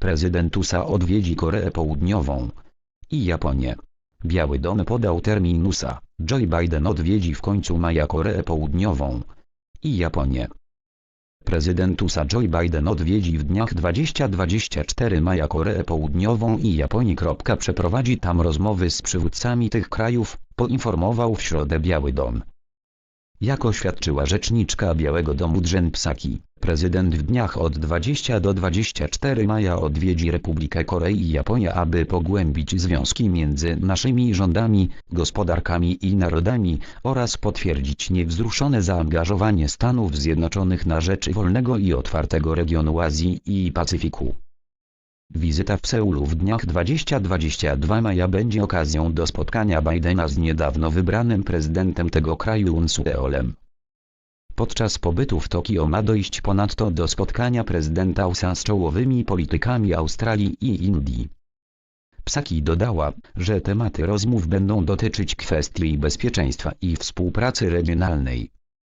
prezydent USA odwiedzi Koreę Południową i Japonię. Biały Dom podał termin USA. Joe Biden odwiedzi w końcu maja Koreę Południową i Japonię. Prezydent USA Joe Biden odwiedzi w dniach 20-24 maja Koreę Południową i Japonię. Przeprowadzi tam rozmowy z przywódcami tych krajów, poinformował w środę Biały Dom. Jak oświadczyła rzeczniczka Białego Domu Jen Psaki, prezydent w dniach od 20 do 24 maja odwiedzi Republikę Korei i Japonię, aby pogłębić związki między naszymi rządami, gospodarkami i narodami oraz potwierdzić niewzruszone zaangażowanie Stanów Zjednoczonych na rzecz wolnego i otwartego regionu Azji i Pacyfiku. Wizyta w Seulu w dniach 20-22 maja będzie okazją do spotkania Bidena z niedawno wybranym prezydentem tego kraju Yoon Suk-yeolem. Podczas pobytu w Tokio ma dojść ponadto do spotkania prezydenta USA z czołowymi politykami Australii i Indii. Psaki dodała, że tematy rozmów będą dotyczyć kwestii bezpieczeństwa i współpracy regionalnej.